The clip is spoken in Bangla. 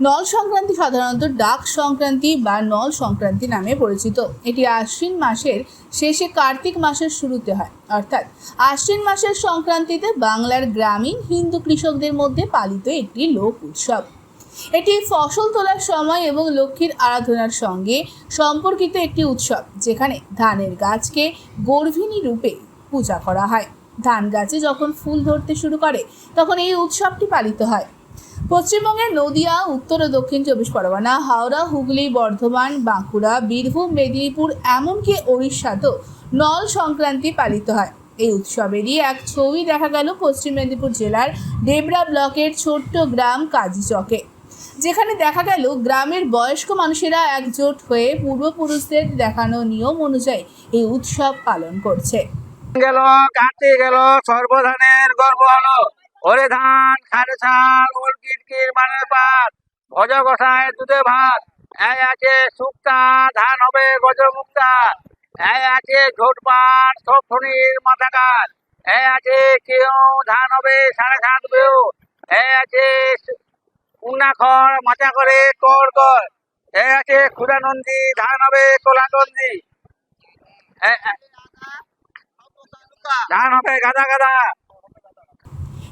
নল সংক্রান্তি সাধারণত ডাক সংক্রান্তি বা নল সংক্রান্তি নামে পরিচিত। এটি আশ্বিন মাসের শেষে কার্তিক মাসের শুরুতে হয়। অর্থাৎ আশ্বিন মাসের সংক্রান্তিতে বাংলার গ্রামীণ হিন্দু কৃষকদের মধ্যে পালিত একটি লোক উৎসব। এটি ফসল তোলার সময় এবং লক্ষ্মীর আরাধনার সঙ্গে সম্পর্কিত একটি উৎসব, যেখানে ধানের গাছকে গর্ভিণী রূপে পূজা করা হয়। ধান গাছে যখন ফুল ধরতে শুরু করে, তখন এই উৎসবটি পালিত হয়। পশ্চিমবঙ্গের নদিয়া, উত্তর ও দক্ষিণ চব্বিশ পরগনা, হাওড়া, হুগলি, বর্ধমান, বাঁকুড়া, বীরভূম, মেদিনীপুর, এমনকি ওড়িশাতেও নল সংক্রান্তি পালিত হয়। এই উৎসবেরই এক ছবি দেখা গেল পশ্চিম মেদিনীপুর জেলার ডেবরা ব্লকের ছোট্ট গ্রাম কাজীচকে যেখানে দেখা গেল গ্রামের বয়স্ক মানুষেরা একজোট হয়ে পূর্বপুরুষদের দেখানো নিয়ম অনুযায়ী এই উৎসব পালন করছে। গেল কাটতে গেল, সর্বধানের গর্ব হলো, ওরে ধান, খারে ছাল কিরকির মানের পাত ভজ গোসায় দুধে ভাত। এই আছে শুক্তা ধান হবে গজমুক্তা। এই আছে ঝোটপাট সব শনির মাথা কাজ। এই আছে কেউ ধান হবে সাড়ে সাত বেউ। এই আছে উন্না খড় মাচা করে কর কর। এই আছে ক্ষুদানন্দী ধান হবে কোলানন্দী এ- ধান হবে গাদা গাদা।